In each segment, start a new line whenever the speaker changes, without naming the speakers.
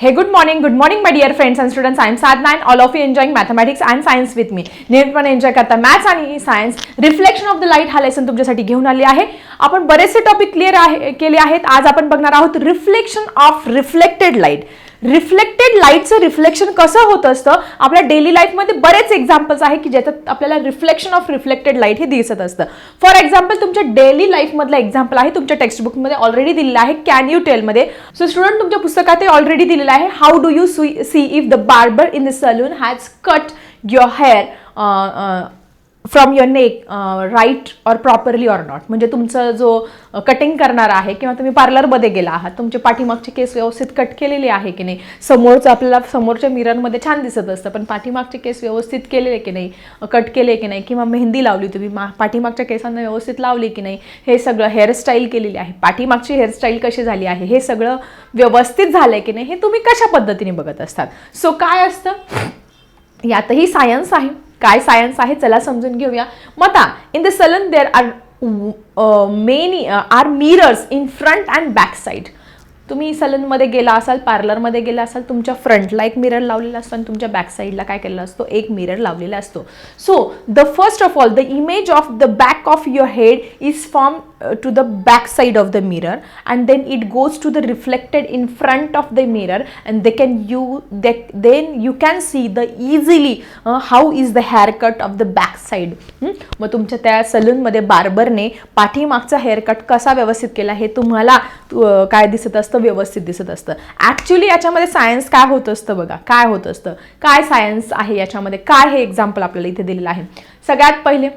Hey, good morning, good morning, my dear friends and students. I am Sadna and all of you enjoying mathematics and science with me. नियमितपणे enjoy करता maths आणि science reflection of the light हा lesson तुमच्यासाठी घेऊन आली आहे आपण बरेचसे टॉपिक क्लिअर आहे केले आहेत आज आपण बघणार आहोत reflection of reflected light reflected लाईटचं रिफ्लेक्शन कसं होत असतं? आपल्या डेली लाईफमध्ये बरेच एक्झाम्पल्स आहे की ज्याच्यात आपल्याला रिफ्लेक्शन ऑफ रिफ्लेक्टेड लाइट हे दिसत असतं. फॉर एक्झाम्पल तुमच्या डेली लाईफमधलं एक्झाम्पल आहे तुमच्या टेक्स्टबुकमध्ये ऑलरेडी दिलेलं आहे कॅन यू टेलमध्ये सो स्टुडंट तुमच्या पुस्तकात ते ऑलरेडी दिलेलं आहे how do you see if the barber in the salon has cut your hair from your neck right or properly or not म्हणजे तुमचं जो कटिंग करणार आहे किंवा तुम्ही पार्लरमध्ये गेला आहात तुमचे पाठीमागचे केस व्यवस्थित कट केलेले आहे की नाही? समोरचं आपल्याला समोरच्या मिररमध्ये छान दिसत असतं पण पाठीमागचे केस व्यवस्थित केलेले की नाही? कट केले की नाही? किंवा मेहंदी लावली तुम्ही मा पाठीमागच्या केसांना व्यवस्थित लावली की नाही? हे सगळं हेअरस्टाईल केलेली आहे. पाठीमागची हेअरस्टाईल कशी झाली आहे? हे सगळं व्यवस्थित झालं की नाही? हे तुम्ही कशा पद्धतीने बघत असतात? सो काय असतं? यातही सायन्स आहे. काय सायन्स आहे चला समजून घेऊया. मता in the salon there are many are mirrors in front and back side तुम्ही सलनमध्ये गेला असाल पार्लरमध्ये गेला असाल तुमच्या फ्रंटला एक मिरर लावलेला असतो आणि तुमच्या बॅक साईडला काय केलेला असतो? एक मिरर लावलेला असतो. So the first of all the image of the back of your head is form to the back side of the mirror and then it goes to the reflected in front of the mirror and they can you they then you can see the easily how is the hair cut of the back side मग तुमच्या त्या सलूनमध्ये बार्बरने पाठीमागचा haircut कसा व्यवस्थित केला हे तुम्हाला काय दिसत असतं? व्यवस्थित दिसत असतं. ॲक्च्युली याच्यामध्ये सायन्स काय होत असतं बघा? काय होत असतं? काय सायन्स आहे याच्यामध्ये? काय हे एक्झाम्पल आपल्याला इथे दिलेलं आहे? सगळ्यात पहिले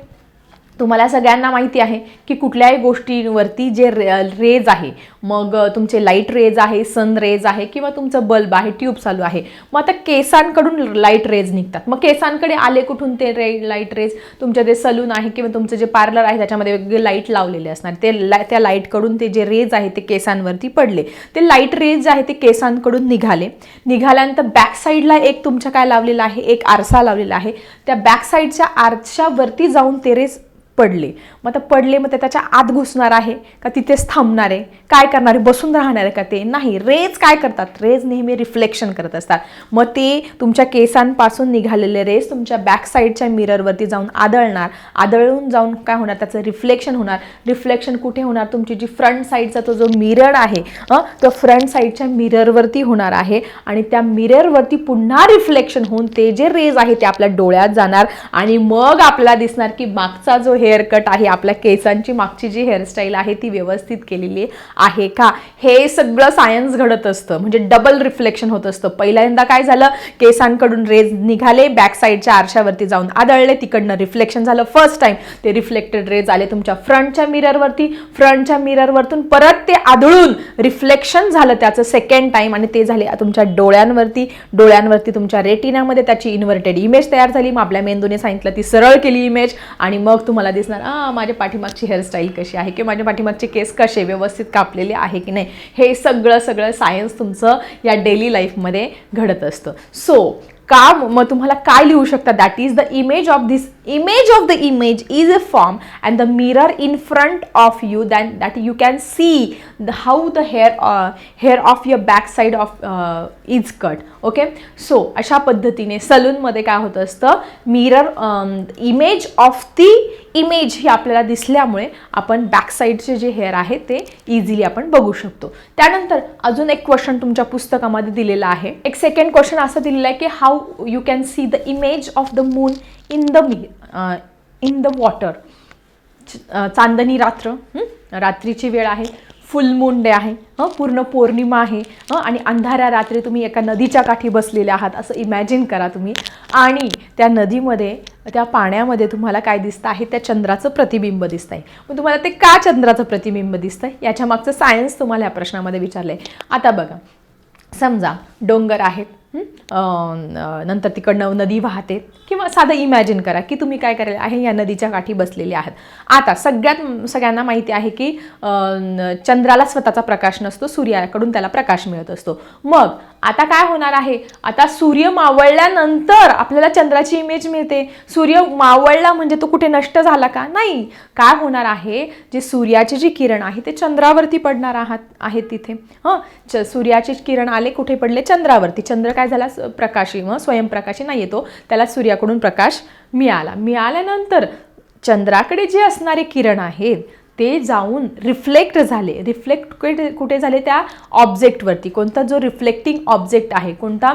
तुम्हाला सगळ्यांना माहिती आहे की कुठल्याही गोष्टींवरती जे रे रेज आहे मग तुमचे लाइट रेज आहे सन रेज आहे किंवा तुमचं बल्ब आहे ट्यूब चालू आहे मग आता केसांकडून लाइट रेज निघतात. मग केसांकडे आले कुठून ते रे लाइट रेज तुमचे जे सलून आहे किंवा तुमचं जे पार्लर आहे त्याच्यामध्ये वेगवेगळे लाइट लावलेले असणार. ते ला त्या लाईटकडून ते जे रेज आहे ते केसांवरती पडले. ते लाइट रेज जे आहे ते केसांकडून निघाले. निघाल्यानंतर बॅक साईडला एक तुमच्या काय लावलेला आहे? एक आरसा लावलेला आहे. त्या बॅक साईडच्या आरशावरती जाऊन ते रेज पडले. मग आता पडले मग ते त्याच्या आत घुसणार आहे का तिथेच थांबणार आहे? काय करणार आहे? बसून राहणार आहे का ते? नाही रेज काय करतात? रेज नेहमी रिफ्लेक्शन करत असतात. मग ते तुमच्या केसांपासून निघालेले रेज तुमच्या बॅक साईडच्या मिररवरती जाऊन आदळणार. आदळून जाऊन काय होणार? त्याचं रिफ्लेक्शन होणार. रिफ्लेक्शन कुठे होणार? तुमची जी फ्रंट साईडचा तो जो मिरर आहे हं, तो फ्रंट साईडच्या मिररवरती होणार आहे आणि त्या मिररवरती पुन्हा रिफ्लेक्शन होऊन ते जे रेज आहे ते आपल्या डोळ्यात जाणार आणि मग आपल्याला दिसणार की मागचा जो हेअर कट आहे आपल्या केसांची मागची जी हेअरस्टाईल आहे ती व्यवस्थित केलेली आहे का? हे सगळं सायन्स घडत असतं. म्हणजे डबल रिफ्लेक्शन होत असतं. पहिल्यांदा काय झालं? केसांकडून रेज निघाले बॅक साईडच्या आरशावरती जाऊन आदळले तिकडनं रिफ्लेक्शन झालं फर्स्ट टाइम ते रिफ्लेक्टेड रेज आले तुमच्या फ्रंटच्या मिररवरती फ्रंटच्या मिररवरतून परत ते आदळून रिफ्लेक्शन झालं त्याचं सेकंड टाइम आणि ते झाले तुमच्या डोळ्यांवरती. डोळ्यांवरती तुमच्या रेटिनामध्ये त्याची इन्व्हर्टेड इमेज तयार झाली. मग आपल्या मेंदूने सांगितलं ती सरळ केली इमेज आणि मग तुम्हाला दिसणार आ माझ्या पाठीमागची हेअरस्टाईल कशी आहे किंवा माझ्या पाठीमागचे केस कसे व्यवस्थित कापलेले आहे की नाही हे सगळं सगळं सायन्स तुमचं या डेली लाईफमध्ये घडत असतं. सो का मग तुम्हाला काय लिहू शकता? That is the image of this image of the image is a form and the mirror in front of you than that you can see the how the hair hair of your back side of is cut okay so अशा पद्धतीने सलूनमध्ये काय होत असतं? Mirror image of the image ही आपल्याला दिसल्यामुळे आपण बॅकसाईडचे जे हेअर आहे ते इझिली आपण बघू शकतो. त्यानंतर अजून एक क्वेश्चन तुमच्या पुस्तकामध्ये दिलेला आहे. एक सेकंड क्वेश्चन असं दिलेलं आहे की how you can see the image of the moon in the me in the water चांदणी रात्र रात्रीची वेळ आहे फुल मून डे आहे हं? पूर्ण पौर्णिमा आहे हं? आणि अंधाऱ्या रात्री तुम्ही एका नदीच्या काठी बसलेले आहात असं इमॅजिन करा तुम्ही. आणि त्या नदीमध्ये त्या पाण्यामध्ये तुम्हाला काय दिसतं आहे? त्या चंद्राचं प्रतिबिंब दिसतं आहे मग तुम्हाला ते का चंद्राचं प्रतिबिंब दिसतं आहे याच्या मागचं सायन्स तुम्हाला या प्रश्नामध्ये विचारलं आहे आता बघा समजा डोंगर आहेत. नंतर तिकडनं नदी वाहते. किंवा साधं इमॅजिन करा की तुम्ही काय करायला आहे या नदीच्या काठी बसलेले आहात. आता सगळ्यात सगळ्यांना माहिती आहे की चंद्राला स्वतःचा प्रकाश नसतो सूर्याकडून त्याला प्रकाश मिळत असतो. मग आता काय होणार आहे? आता सूर्य मावळल्यानंतर आपल्याला चंद्राची इमेज मिळते. सूर्य मावळला म्हणजे तो कुठे नष्ट झाला का? नाही. काय होणार आहे? जे सूर्याचे जे किरण आहे ते चंद्रावरती पडणार आहात आहेत तिथे. हं? च सूर्याचे किरण आले कुठे पडले? चंद्रावरती. चंद्र काय झाला? प्रकाशी मग स्वयंप्रकाशी नाही येतो. त्याला सूर्याकडून प्रकाश मिळाला. मिळाल्यानंतर चंद्राकडे जे असणारे किरण आहेत ते जाऊन रिफ्लेक्ट झाले. रिफ्लेक्ट कुठे कुठे झाले? त्या ऑब्जेक्टवरती कोणता जो रिफ्लेक्टिंग ऑब्जेक्ट आहे कोणता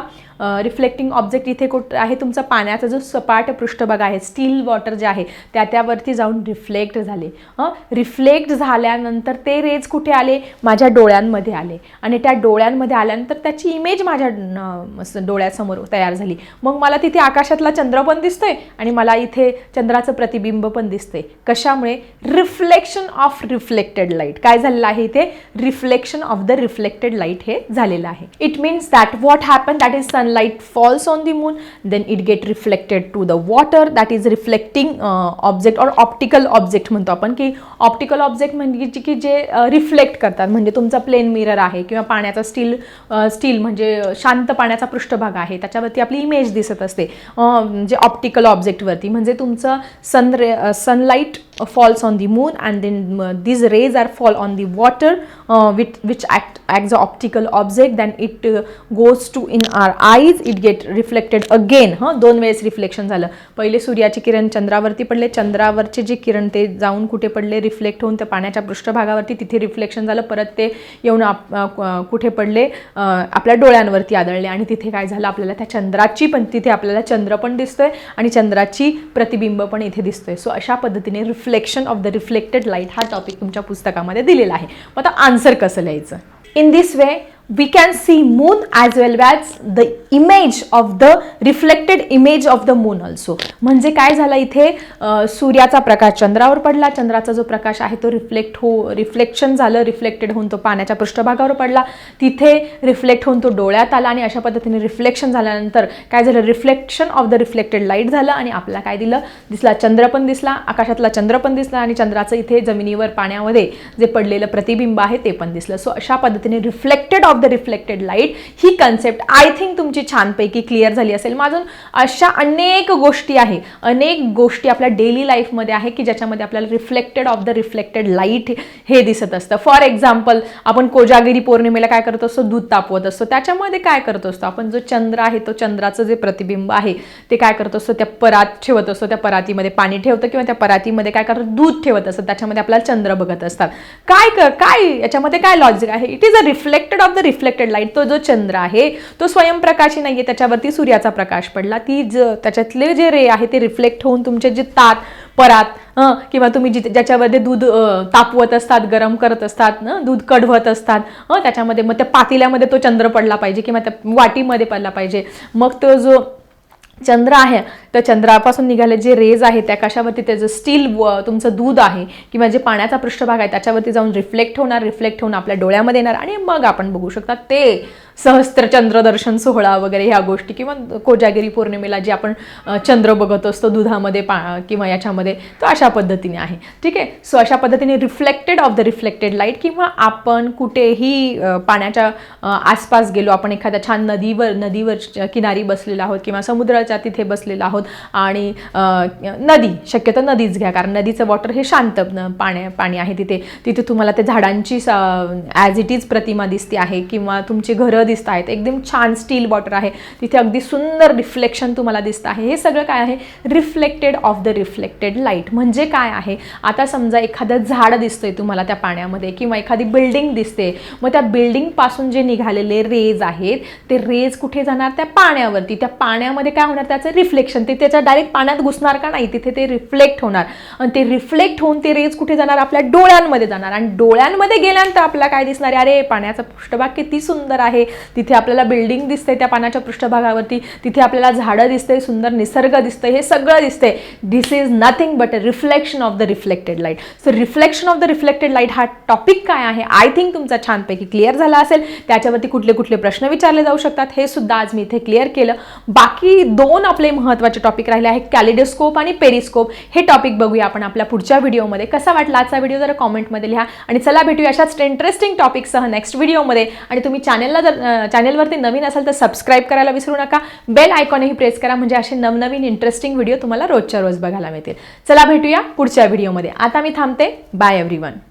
रिफ्लेक्टिंग ऑब्जेक्ट इथे कुठं आहे? तुमचा पाण्याचा जो सपाट पृष्ठभाग आहे स्टील वॉटर जे आहे त्या त्यावरती जाऊन रिफ्लेक्ट झाले. रिफ्लेक्ट झाल्यानंतर ते रेज कुठे आले? माझ्या डोळ्यांमध्ये आले. आणि त्या डोळ्यांमध्ये आल्यानंतर त्याची इमेज माझ्या डोळ्यासमोर तयार झाली. मग मला तिथे आकाशातला चंद्र पण दिसतोय आणि मला इथे चंद्राचं प्रतिबिंब पण दिसतंय. कशामुळे? रिफ्लेक्शन ऑफ रिफ्लेक्टेड लाइट काय झालेलं आहे इथे? Reflection of the reflected light हे झालेलं आहे. It means that what happen that is sunlight falls on the moon then it get reflected to the water that is reflecting object or optical object म्हणतो आपण की optical object म्हणजे की जे uh, reflect करतात. म्हणजे तुमचा प्लेन मिरर आहे किंवा पाण्याचा स्टील स्टील uh, म्हणजे शांत पाण्याचा पृष्ठभाग आहे. त्याच्यावरती आपली इमेज दिसत असते. जे ऑप्टिकल ऑब्जेक्टवरती म्हणजे तुमचं sun ray sunlight on the moon and then then uh, these rays are fall on the water uh, which, which act as an optical object then it uh, goes to in our eyes it get reflected again हं दोन वेळेस reflection झालं. पहिले सूर्याचे किरण चंद्रावरती पडले चंद्रावरचे जे किरण ते जाऊन कुठे पडले रिफ्लेक्ट होऊन ते पाण्याच्या पृष्ठभागावरती तिथे रिफ्लेक्शन झालं परत ते येऊन आप कुठे पडले आपल्या डोळ्यांवरती आदळले आणि तिथे काय झालं आपल्याला त्या चंद्राची पण तिथे आपल्याला चंद्र पण दिसतोय आणि चंद्राची प्रतिबिंब पण इथे दिसतोय. सो अशा पद्धतीने reflection of the reflected light हा टॉपिक तुमच्या पुस्तकामध्ये दिलेला आहे. मग आता आन्सर कसं लिहायचं? In this way we can see moon as well as the image of the reflected image of the moon also. म्हणजे काय झालं इथे? सूर्याचा प्रकाश चंद्रावर पडला. चंद्राचा जो प्रकाश आहे तो रिफ्लेक्ट हो रिफ्लेक्शन झालं. रिफ्लेक्टेड होऊन तो पाण्याच्या पृष्ठभागावर पडला. तिथे रिफ्लेक्ट होऊन तो डोळ्यात आला आणि अशा पद्धतीने रिफ्लेक्शन झाल्यानंतर काय झालं? Reflection of the reflected light झालं आणि आपल्याला काय दिलं? दिसला चंद्र पण दिसला आकाशातला चंद्र पण दिसला आणि चंद्राचं इथे जमिनीवर पाण्यामध्ये जे पडलेलं प्रतिबिंब आहे ते पण दिसलं. सो अशा पद्धतीने reflected of the reflected light he concept I think तुमची छानपैकी क्लिअर झाली असेल. माझून अशा अनेक गोष्टी आहे. अनेक गोष्टी आपल्या डेली लाईफमध्ये आहे की ज्याच्यामध्ये आपल्याला reflected of the reflected light हे दिसत असतं. फॉर एक्झाम्पल आपण कोजागिरी पौर्णिमेला काय करत असतो? दूध तापवत असतो. त्याच्यामध्ये काय करत असतो? आपण जो चंद्र आहे तो चंद्राचं जे प्रतिबिंब आहे ते काय करत असतो? त्या परात ठेवत असतो. त्या परातीमध्ये पाणी ठेवतं किंवा त्या परातीमध्ये काय करतो दूध ठेवत असतं. त्याच्यामध्ये आपल्याला चंद्र बघत असतात. काय कर काय याच्यामध्ये काय लॉजिक आहे? It is a reflected of the reflected light तो जो चंद्र आहे तो स्वयंप्रकाशी आहे त्याच्यावरती सूर्याचा प्रकाश पडला. ती ज त्याच्यातले जे रे आहे ते रिफ्लेक्ट होऊन तुमचे जे तात परात हं, किंवा तुम्ही जिथे ज्याच्यामध्ये दूध तापवत असतात गरम करत असतात ना दूध कढवत असतात त्याच्यामध्ये मग त्या पातेल्यामध्ये तो चंद्र पडला पाहिजे किंवा त्या वाटीमध्ये पडला पाहिजे. मग तो जो चंद्र आहे त्या चंद्रापासून निघाले जे रेज आहे त्या कशावरती? त्याचं स्टील तुमचं दूध आहे किंवा जे पाण्याचा पृष्ठभाग आहे त्याच्यावरती जाऊन रिफ्लेक्ट होणार रिफ्लेक्ट होऊन आपल्या डोळ्यामध्ये येणार. आणि मग आपण बघू शकता ते सहस्त्र चंद्रदर्शन सोहळा वगैरे ह्या गोष्टी. किंवा कोजागिरी पौर्णिमेला जे आपण चंद्र बघत असतो दुधामध्ये पा किंवा याच्यामध्ये तो अशा पद्धतीने आहे. ठीक आहे? सो अशा पद्धतीने reflected of the reflected light किंवा आपण कुठेही पाण्याच्या आसपास गेलो आपण एखाद्या छान नदीवर नदीवर किनारी बसलेला आहोत किंवा समुद्राच्या तिथे बसलेला आहोत आणि नदी शक्यतो नदीच घ्या कारण नदीचं वॉटर हे शांत पाण्या पाणी आहे तिथे. तिथे तुम्हाला ते झाडांची ॲज इट इज प्रतिमा दिसते आहे किंवा तुमची घरं दिसत आहेत. एकदम छान स्टील वॉटर आहे. तिथे अगदी सुंदर रिफ्लेक्शन तुम्हाला दिसत आहे. हे सगळं काय आहे? Reflected of the reflected light म्हणजे काय आहे? आता समजा एखादं झाड दिसतंय तुम्हाला त्या पाण्यामध्ये किंवा एखादी बिल्डिंग दिसते मग त्या बिल्डिंगपासून जे निघालेले रेज आहेत ते रेज कुठे जाणार? त्या पाण्यावरती. त्या पाण्यामध्ये काय होणार? त्याचं रिफ्लेक्शन ते त्याच्या डायरेक्ट पाण्यात घुसणार का नाही तिथे ते रिफ्लेक्ट होणार. आणि ते रिफ्लेक्ट होऊन ते रेज कुठे जाणार? आपल्या डोळ्यांमध्ये जाणार. आणि डोळ्यांमध्ये गेल्यानंतर आपल्याला काय दिसणार आहे? अरे पाण्याचा पृष्ठभाग किती सुंदर आहे. तिथे आपल्याला बिल्डिंग दिसते त्या पाण्याच्या पृष्ठभागावरती. तिथे आपल्याला झाडं दिसते सुंदर निसर्ग दिसते हे सगळं दिसते this is nothing but a reflection of the reflected light so reflection of the reflected light हा टॉपिक काय आहे? आय थिंक तुमचा छानपैकी क्लिअर झाला असेल. त्याच्यावरती कुठले कुठले प्रश्न विचारले जाऊ शकतात. हे सुद्धा आज मी इथे क्लिअर केलं. बाकी दोन आपले महत्त्वाचे टॉपिक राहिले आहेत कॅलिडोस्कोप आणि पेरिस्कोप. हे टॉपिक बघूया आपण आपल्या पुढच्या व्हिडिओमध्ये. कसा वाटला आजचा व्हिडिओ? जरा कॉमेंटमध्ये लिहा. आणि चला भेटूया अशाच इंटरेस्टिंग टॉपिकसह नेक्स्ट व्हिडिओमध्ये. आणि तुम्ही चॅनलला जर चॅनलवरती नवीन असाल तर सबस्क्राईब करायला विसरू नका. बेल आयकॉनही प्रेस करा. म्हणजे असे नवनवीन इंटरेस्टिंग व्हिडिओ तुम्हाला रोजच्या रोज बघायला मिळतील. चला भेटूया पुढच्या व्हिडिओमध्ये. आता मी थांबते. Bye everyone